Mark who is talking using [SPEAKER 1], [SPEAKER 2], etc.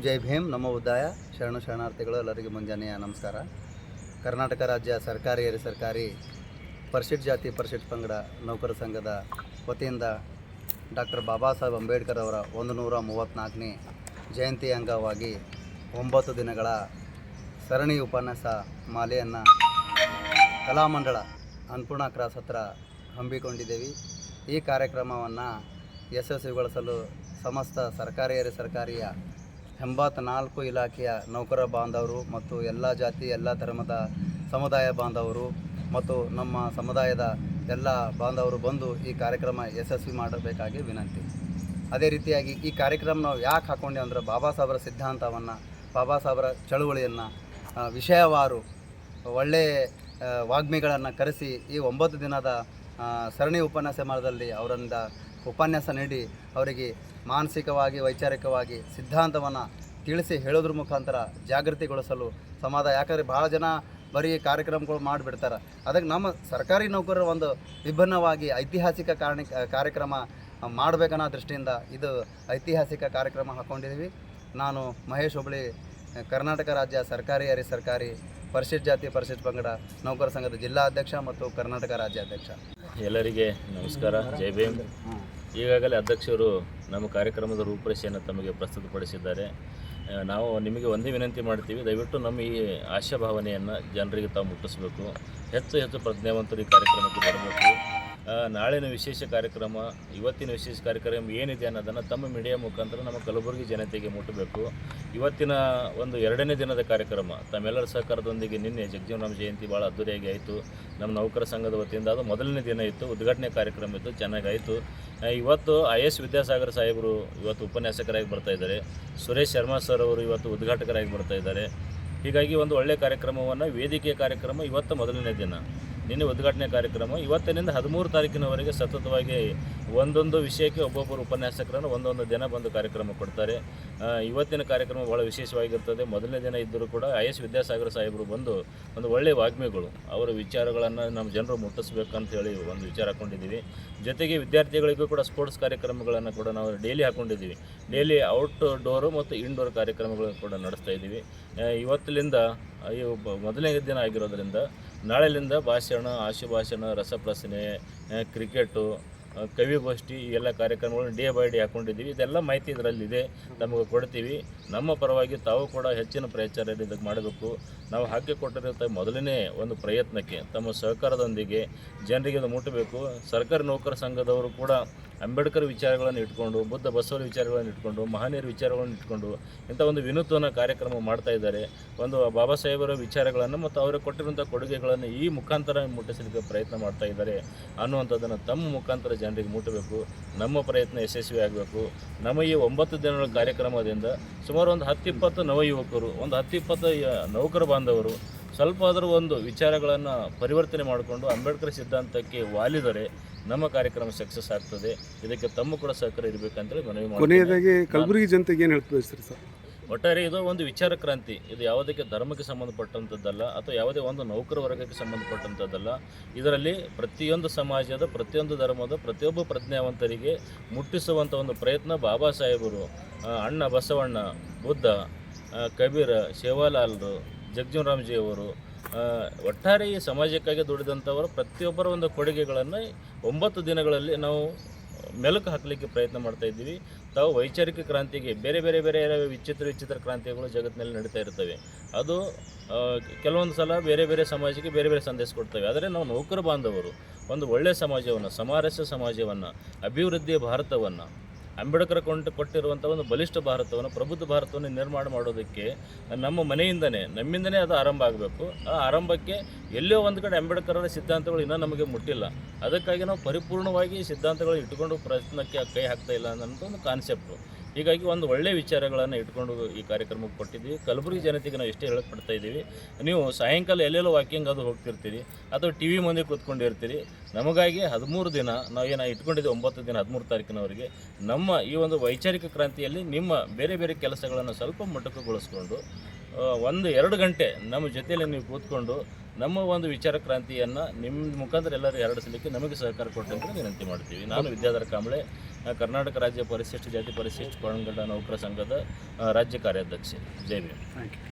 [SPEAKER 1] ಜೈ ಭೀಮ್, ನಮ್ಮ ಉದ್ದಾಯ ಶರಣು ಶರಣಾರ್ಥಿಗಳು, ಎಲ್ಲರಿಗೂ ಮುಂಜಾನೆಯ ನಮಸ್ಕಾರ. ಕರ್ನಾಟಕ ರಾಜ್ಯ ಸರ್ಕಾರಿ ಹಿರಿಯ ಸರ್ಕಾರಿ ಪರಿಶಿಷ್ಟ ಜಾತಿ ಪರಿಶಿಷ್ಟ ಪಂಗಡ ನೌಕರ ಸಂಘದ ವತಿಯಿಂದ ಡಾಕ್ಟರ್ ಬಾಬಾ ಸಾಹೇಬ್ ಅಂಬೇಡ್ಕರ್ ಅವರ ಒಂದು ನೂರ ಮೂವತ್ತ್ನಾಲ್ಕನೇ ಜಯಂತಿ ಅಂಗವಾಗಿ ಒಂಬತ್ತು ದಿನಗಳ ಸರಣಿ ಉಪನ್ಯಾಸ ಮಾಲೆಯನ್ನು ಕಲಾಮಂಡಳ ಅನ್ನಪೂರ್ಣ ಕ್ರಾಸ್ ಹತ್ರ ಹಮ್ಮಿಕೊಂಡಿದ್ದೇವೆ. ಈ ಕಾರ್ಯಕ್ರಮವನ್ನು ಯಶಸ್ವಿಗೊಳಿಸಲು ಸಮಸ್ತ ಸರ್ಕಾರಿ ಹಿರಿಯ ಸರ್ಕಾರಿಯ ಎಂಬತ್ನಾಲ್ಕು ಇಲಾಖೆಯ ನೌಕರ ಬಾಂಧವರು ಮತ್ತು ಎಲ್ಲ ಜಾತಿ, ಎಲ್ಲ ಧರ್ಮದ ಸಮುದಾಯ ಬಾಂಧವರು ಮತ್ತು ನಮ್ಮ ಸಮುದಾಯದ ಎಲ್ಲ ಬಾಂಧವರು ಬಂದು ಈ ಕಾರ್ಯಕ್ರಮ ಯಶಸ್ವಿ ಮಾಡಬೇಕಾಗಿ ವಿನಂತಿ. ಅದೇ ರೀತಿಯಾಗಿ ಈ ಕಾರ್ಯಕ್ರಮ ನಾವು ಯಾಕೆ ಹಾಕ್ಕೊಂಡೆ ಅಂದರೆ ಬಾಬಾ ಸಾಹೇಬರ ಸಿದ್ಧಾಂತವನ್ನು, ಬಾಬಾ ಸಾಹೇಬರ ಚಳುವಳಿಯನ್ನು ವಿಷಯವಾರು ಒಳ್ಳೆಯ ವಾಗ್ಮಿಗಳನ್ನು ಕರೆಸಿ ಈ ಒಂಬತ್ತು ದಿನದ ಸರಣಿ ಉಪನ್ಯಾಸ ಮಾಡದಲ್ಲಿ ಅವರಿಂದ ಉಪನ್ಯಾಸ ನೀಡಿ ಅವರಿಗೆ ಮಾನಸಿಕವಾಗಿ, ವೈಚಾರಿಕವಾಗಿ ಸಿದ್ಧಾಂತವನ್ನು ತಿಳಿಸಿ ಹೇಳೋದ್ರ ಮುಖಾಂತರ ಜಾಗೃತಿಗೊಳಿಸಲು ಸಮಾಜ ಯಾಕಂದರೆ ಭಾಳ ಜನ ಬರೀ ಕಾರ್ಯಕ್ರಮಗಳು ಮಾಡಿಬಿಡ್ತಾರೆ. ಅದಕ್ಕೆ ನಮ್ಮ ಸರ್ಕಾರಿ ನೌಕರರ ಒಂದು ವಿಭಿನ್ನವಾಗಿ ಐತಿಹಾಸಿಕ ಕಾರಣ, ಕಾರ್ಯಕ್ರಮ ಮಾಡಬೇಕನ್ನೋ ದೃಷ್ಟಿಯಿಂದ ಇದು ಐತಿಹಾಸಿಕ ಕಾರ್ಯಕ್ರಮ ಹಾಕ್ಕೊಂಡಿದ್ದೀವಿ ನಾನು ಮಹೇಶ್ ಹುಬ್ಳಿ, ಕರ್ನಾಟಕ ರಾಜ್ಯ ಸರ್ಕಾರಿ, ಅರಿ ಸರ್ಕಾರಿ ಪರಿಶಿಷ್ಟ ಜಾತಿ ಪರಿಶಿಷ್ಟ ಪಂಗಡ ನೌಕರ ಸಂಘದ ಜಿಲ್ಲಾ ಅಧ್ಯಕ್ಷ ಮತ್ತು ಕರ್ನಾಟಕ ರಾಜ್ಯಾಧ್ಯಕ್ಷ.
[SPEAKER 2] ಎಲ್ಲರಿಗೆ ನಮಸ್ಕಾರ. ಜೈ ಭೀಮ್. ಈಗಾಗಲೇ ಅಧ್ಯಕ್ಷರು ನಮ್ಮ ಕಾರ್ಯಕ್ರಮದ ರೂಪರೇಷೆಯನ್ನು ತಮಗೆ ಪ್ರಸ್ತುತಪಡಿಸಿದ್ದಾರೆ. ನಾವು ನಿಮಗೆ ಒಂದೇ ವಿನಂತಿ ಮಾಡ್ತೀವಿ, ದಯವಿಟ್ಟು ನಮ್ಮ ಈ ಆಶಾಭಾವನೆಯನ್ನು ಜನರಿಗೆ ತಾವು ಮುಟ್ಟಿಸಬೇಕು. ಹೆಚ್ಚು ಹೆಚ್ಚು ಪ್ರಜ್ಞಾವಂತರು ಈ ಕಾರ್ಯಕ್ರಮಕ್ಕೆ ಬರಬೇಕು. ನಾಳಿನ ವಿಶೇಷ ಕಾರ್ಯಕ್ರಮ, ಇವತ್ತಿನ ವಿಶೇಷ ಕಾರ್ಯಕ್ರಮ ಏನಿದೆ ಅನ್ನೋದನ್ನು ತಮ್ಮ ಮೀಡಿಯಾ ಮುಖಾಂತರ ನಮ್ಮ ಕಲಬುರಗಿ ಜನತೆಗೆ ಮುಟ್ಟಬೇಕು. ಇವತ್ತಿನ ಒಂದು ಎರಡನೇ ದಿನದ ಕಾರ್ಯಕ್ರಮ, ತಮ್ಮೆಲ್ಲರ ಸಹಕಾರದೊಂದಿಗೆ ನಿನ್ನೆ ಜಗಜೀವನರಾಮ ಜಯಂತಿ ಭಾಳ ಅದ್ದೂರಿಯಾಗಿ ಆಯಿತು. ನಮ್ಮ ನೌಕರ ಸಂಘದ ವತಿಯಿಂದ ಅದು ಮೊದಲನೇ ದಿನ ಇತ್ತು, ಉದ್ಘಾಟನೆ ಕಾರ್ಯಕ್ರಮ ಇತ್ತು, ಚೆನ್ನಾಗಾಯಿತು. ಇವತ್ತು ಐ ಎಸ್ ವಿದ್ಯಾಸಾಗರ್ ಸಾಹೇಬರು ಇವತ್ತು ಉಪನ್ಯಾಸಕರಾಗಿ ಬರ್ತಾ ಇದ್ದಾರೆ. ಸುರೇಶ್ ಶರ್ಮಾ ಸರ್ ಅವರು ಇವತ್ತು ಉದ್ಘಾಟಕರಾಗಿ ಬರ್ತಾ ಇದ್ದಾರೆ. ಹೀಗಾಗಿ ಒಂದು ಒಳ್ಳೆಯ ಕಾರ್ಯಕ್ರಮವನ್ನು ವೇದಿಕೆ ಕಾರ್ಯಕ್ರಮ ಇವತ್ತು ಮೊದಲನೇ ದಿನ. ನಿನ್ನೆ ಉದ್ಘಾಟನೆ ಕಾರ್ಯಕ್ರಮ. ಇವತ್ತಿನಿಂದ ಹದಿಮೂರು ತಾರೀಕಿನವರೆಗೆ ಸತತವಾಗಿ ಒಂದೊಂದು ವಿಷಯಕ್ಕೆ ಒಬ್ಬೊಬ್ಬರು ಉಪನ್ಯಾಸಕರನ್ನು ಒಂದೊಂದು ದಿನ ಬಂದು ಕಾರ್ಯಕ್ರಮ ಕೊಡ್ತಾರೆ. ಇವತ್ತಿನ ಕಾರ್ಯಕ್ರಮ ಭಾಳ ವಿಶೇಷವಾಗಿರ್ತದೆ. ಮೊದಲನೇ ದಿನ ಇದ್ದರೂ ಕೂಡ ಐ ಎಸ್ ವಿದ್ಯಾಸಾಗರ ಸಾಹೇಬರು ಬಂದು ಒಂದು ಒಳ್ಳೆಯ ವಾಗ್ಮಿಗಳು. ಅವರ ವಿಚಾರಗಳನ್ನು ನಮ್ಮ ಜನರು ಮುಟ್ಟಿಸ್ಬೇಕಂತೇಳಿ ಒಂದು ವಿಚಾರ ಹಾಕ್ಕೊಂಡಿದ್ದೀವಿ ಜೊತೆಗೆ ವಿದ್ಯಾರ್ಥಿಗಳಿಗೂ ಕೂಡ ಸ್ಪೋರ್ಟ್ಸ್ ಕಾರ್ಯಕ್ರಮಗಳನ್ನು ಕೂಡ ನಾವು ಡೈಲಿ ಹಾಕ್ಕೊಂಡಿದ್ದೀವಿ ಡೈಲಿ ಔಟ್ ಡೋರು ಮತ್ತು ಇಂಡೋರ್ ಕಾರ್ಯಕ್ರಮಗಳನ್ನು ಕೂಡ ನಡೆಸ್ತಾ ಇದ್ದೀವಿ. ಇವತ್ತಿನಿಂದ ಒಬ್ಬ ಮೊದಲನೇ ದಿನ ಆಗಿರೋದ್ರಿಂದ ನಾಳೆಯಿಂದ ಭಾಷಣ, ಆಶುಭಾಷಣ, ರಸಪ್ರಶ್ನೆ ಕ್ರಿಕೆಟು ಕವಿಗೋಷ್ಠಿ, ಈ ಎಲ್ಲ ಕಾರ್ಯಕ್ರಮಗಳನ್ನು ಡೇ ಬೈ ಡೇ ಹಾಕ್ಕೊಂಡಿದ್ದೀವಿ ಇದೆಲ್ಲ ಮಾಹಿತಿ ಇದರಲ್ಲಿದೆ. ನಮಗೆ ಕೊಡ್ತೀವಿ. ನಮ್ಮ ಪರವಾಗಿ ತಾವು ಕೂಡ ಹೆಚ್ಚಿನ ಪ್ರಚಾರ ಇದಕ್ಕೆ ಮಾಡಬೇಕು. ನಾವು ಹಾಕಿಕೊಟ್ಟಿರುವಂಥ ಮೊದಲನೇ ಒಂದು ಪ್ರಯತ್ನಕ್ಕೆ. ತಮ್ಮ ಸಹಕಾರದೊಂದಿಗೆ ಜನರಿಗೆ ಅದು ಮುಟ್ಟಬೇಕು. ಸರ್ಕಾರಿ ನೌಕರ ಸಂಘದವರು ಕೂಡ ಅಂಬೇಡ್ಕರ್ ವಿಚಾರಗಳನ್ನು ಇಟ್ಕೊಂಡು, ಬುದ್ಧ ಬಸವರ ವಿಚಾರಗಳನ್ನು ಇಟ್ಕೊಂಡು, ಮಹನೀಯರ ವಿಚಾರಗಳನ್ನು ಇಟ್ಕೊಂಡು ಇಂಥ ಒಂದು ವಿನೂತನ ಕಾರ್ಯಕ್ರಮ ಮಾಡ್ತಾ ಇದ್ದಾರೆ. ಒಂದು ಬಾಬಾ ಸಾಹೇಬರ ವಿಚಾರಗಳನ್ನು ಮತ್ತು ಅವರು ಕೊಟ್ಟಿರುವಂಥ ಕೊಡುಗೆಗಳನ್ನು ಈ ಮುಖಾಂತರ ಮುಟ್ಟಿಸಲಿಕ್ಕೆ ಪ್ರಯತ್ನ ಮಾಡ್ತಾ ಇದ್ದಾರೆ. ಅನ್ನುವಂಥದ್ದನ್ನು ತಮ್ಮ ಮುಖಾಂತರ ಜನರಿಗೆ ಮುಟ್ಟಬೇಕು. ನಮ್ಮ ಪ್ರಯತ್ನ ಯಶಸ್ವಿ ಆಗಬೇಕು. ನಮ್ಮ ಈ ಒಂಬತ್ತು ದಿನಗಳ ಕಾರ್ಯಕ್ರಮದಿಂದ ಸುಮಾರು ಒಂದು ಹತ್ತಿಪ್ಪತ್ತು ನವ ಯುವಕರು ಒಂದು ಹತ್ತಿಪ್ಪತ್ತು ನೌಕರ ಬಾಂಧವರು ಸ್ವಲ್ಪ ಆದರೂ ಒಂದು ವಿಚಾರಗಳನ್ನು ಪರಿವರ್ತನೆ ಮಾಡಿಕೊಂಡು ಅಂಬೇಡ್ಕರ್ ಸಿದ್ಧಾಂತಕ್ಕೆ ವಾಲಿದರೆ ನಮ್ಮ ಕಾರ್ಯಕ್ರಮ ಸಕ್ಸಸ್ ಆಗ್ತದೆ. ಇದಕ್ಕೆ ತಮ್ಮ ಕೂಡ ಸಹಕಾರ ಇರಬೇಕಂತೇಳಿ ಮನವಿ ಮಾಡ್ತೀನಿ.
[SPEAKER 3] ಕೊನೆಯದಾಗಿ ಕಲಬುರಗಿ ಜನತೆಗೆ ಏನು ಹೇಳ್ತಾ ಸರ್?
[SPEAKER 2] ಒಟ್ಟಾರೆ ಇದು ಒಂದು ವಿಚಾರ ಕ್ರಾಂತಿ. ಇದು ಯಾವುದಕ್ಕೆ ಧರ್ಮಕ್ಕೆ ಸಂಬಂಧಪಟ್ಟಂಥದ್ದಲ್ಲ ಅಥವಾ ಯಾವುದೇ ಒಂದು ನೌಕರ ವರ್ಗಕ್ಕೆ ಸಂಬಂಧಪಟ್ಟಂಥದ್ದಲ್ಲ ಇದರಲ್ಲಿ ಪ್ರತಿಯೊಂದು ಸಮಾಜದ ಪ್ರತಿಯೊಂದು ಧರ್ಮದ ಪ್ರತಿಯೊಬ್ಬ ಪ್ರಜ್ಞಾವಂತರಿಗೆ ಮುಟ್ಟಿಸುವಂಥ ಒಂದು ಪ್ರಯತ್ನ ಬಾಬಾ ಸಾಹೇಬರು ಅಣ್ಣ ಬಸವಣ್ಣ ಬುದ್ಧ ಕಬೀರ ಶಿವಲಾಲ್ರು ಜಗಜೀವನರಾಮ್ಜಿ ಅವರು ಒಟ್ಟಾರೆ ಈ ಸಮಾಜಕ್ಕಾಗಿ ದುಡಿದಂಥವರು ಪ್ರತಿಯೊಬ್ಬರ ಒಂದು ಕೊಡುಗೆಗಳನ್ನು ಒಂಬತ್ತು ದಿನಗಳಲ್ಲಿ ನಾವು ಮೆಲುಕು ಹಾಕಲಿಕ್ಕೆ ಪ್ರಯತ್ನ ಮಾಡ್ತಾ ಇದ್ದೀವಿ. ತಾವು ವೈಚಾರಿಕ ಕ್ರಾಂತಿಗೆ, ಬೇರೆ ಬೇರೆ ಬೇರೆ ವಿಚಿತ್ರ ವಿಚಿತ್ರ ಕ್ರಾಂತಿಗಳು ಜಗತ್ತಿನಲ್ಲಿ ನಡೀತಾ ಇರ್ತವೆ. ಅದು ಕೆಲವೊಂದು ಸಲ ಬೇರೆ ಬೇರೆ ಸಮಾಜಕ್ಕೆ ಬೇರೆ ಬೇರೆ ಸಂದೇಶ ಕೊಡ್ತವೆ. ಆದರೆ ನಾವು ನೌಕರ ಬಾಂಧವರು, ಒಂದು ಒಳ್ಳೆಯ ಸಮಾಜವನ್ನು, ಸಮಾರಸ್ಯ ಸಮಾಜವನ್ನು, ಅಭಿವೃದ್ಧಿಯ ಭಾರತವನ್ನು ಅಂಬೇಡ್ಕರ್ ಕೊಂಡು ಕೊಟ್ಟಿರುವಂಥ ಒಂದು ಬಲಿಷ್ಠ ಭಾರತವನ್ನು, ಪ್ರಬುದ್ಧ ಭಾರತವನ್ನು ನಿರ್ಮಾಣ ಮಾಡೋದಕ್ಕೆ ನಮ್ಮ ಮನೆಯಿಂದನೇ, ನಮ್ಮಿಂದನೇ ಅದು ಆರಂಭ ಆಗಬೇಕು. ಆ ಆರಂಭಕ್ಕೆ ಎಲ್ಲೋ ಒಂದು ಕಡೆ ಅಂಬೇಡ್ಕರರ ಸಿದ್ಧಾಂತಗಳು ಇನ್ನೂ ನಮಗೆ ಮುಟ್ಟಿಲ್ಲ. ಅದಕ್ಕಾಗಿ ನಾವು ಪರಿಪೂರ್ಣವಾಗಿ ಸಿದ್ಧಾಂತಗಳು ಇಟ್ಟುಕೊಂಡು ಪ್ರಯತ್ನಕ್ಕೆ ಕೈ ಹಾಕ್ತಾ ಇಲ್ಲ ಅನ್ನೋಂಥ ಒಂದು ಕಾನ್ಸೆಪ್ಟು ಹೀಗಾಗಿ ಒಂದು ಒಳ್ಳೆಯ ವಿಚಾರಗಳನ್ನು ಇಟ್ಕೊಂಡು ಈ ಕಾರ್ಯಕ್ರಮಕ್ಕೆ ಕೊಟ್ಟಿದ್ದೀವಿ. ಕಲಬುರಗಿ ಜನತೆಗೆ ನಾವು ಇಷ್ಟೇ ಹೇಳಕ್ಕೆ ಪಡ್ತಾ ಇದ್ದೀವಿ. ನೀವು ಸಾಯಂಕಾಲ ಎಲ್ಲೆಲ್ಲೋ ವಾಕಿಂಗ್ ಅದು ಹೋಗ್ತಿರ್ತೀರಿ, ಅಥವಾ ಟಿ ವಿ ಮುಂದೆ ಕೂತ್ಕೊಂಡಿರ್ತೀರಿ. ನಮಗಾಗಿ ಹದಿಮೂರು ದಿನ, ನಾವು ಏನು ಇಟ್ಕೊಂಡಿದ್ದೀವಿ ಒಂಬತ್ತು ದಿನ, ಹದಿಮೂರು ತಾರೀಕಿನವರೆಗೆ, ನಮ್ಮ ಈ ಒಂದು ವೈಚಾರಿಕ ಕ್ರಾಂತಿಯಲ್ಲಿ ನಿಮ್ಮ ಬೇರೆ ಬೇರೆ ಕೆಲಸಗಳನ್ನು ಸ್ವಲ್ಪ ಮಟ್ಟಕ್ಕೆ ಗೊಳಿಸ್ಕೊಂಡು ಒಂದು ಎರಡು ಗಂಟೆ ನಮ್ಮ ಜೊತೆಯಲ್ಲಿ ನೀವು ಕೂತ್ಕೊಂಡು ನಮ್ಮ ಒಂದು ವಿಚಾರ ಕ್ರಾಂತಿಯನ್ನು ನಿಮ್ಮ ಮುಖಾಂತರ ಎಲ್ಲರೂ ಹರಡಿಸಲಿಕ್ಕೆ ನಮಗೆ ಸಹಕಾರ ಕೊಟ್ಟಂತ ವಿನಂತಿ ಮಾಡ್ತೀವಿ. ನಾನು ವಿದ್ಯಾಧರ ಕಾಂಬಳೆ ಕರ್ನಾಟಕ ರಾಜ್ಯ ಪರಿಶಿಷ್ಟ ಜಾತಿ ಪರಿಶಿಷ್ಟ ಪಂಗಡ ನೌಕರ ಸಂಘದ ರಾಜ್ಯ ಕಾರ್ಯಾಧ್ಯಕ್ಷ.
[SPEAKER 3] ಯು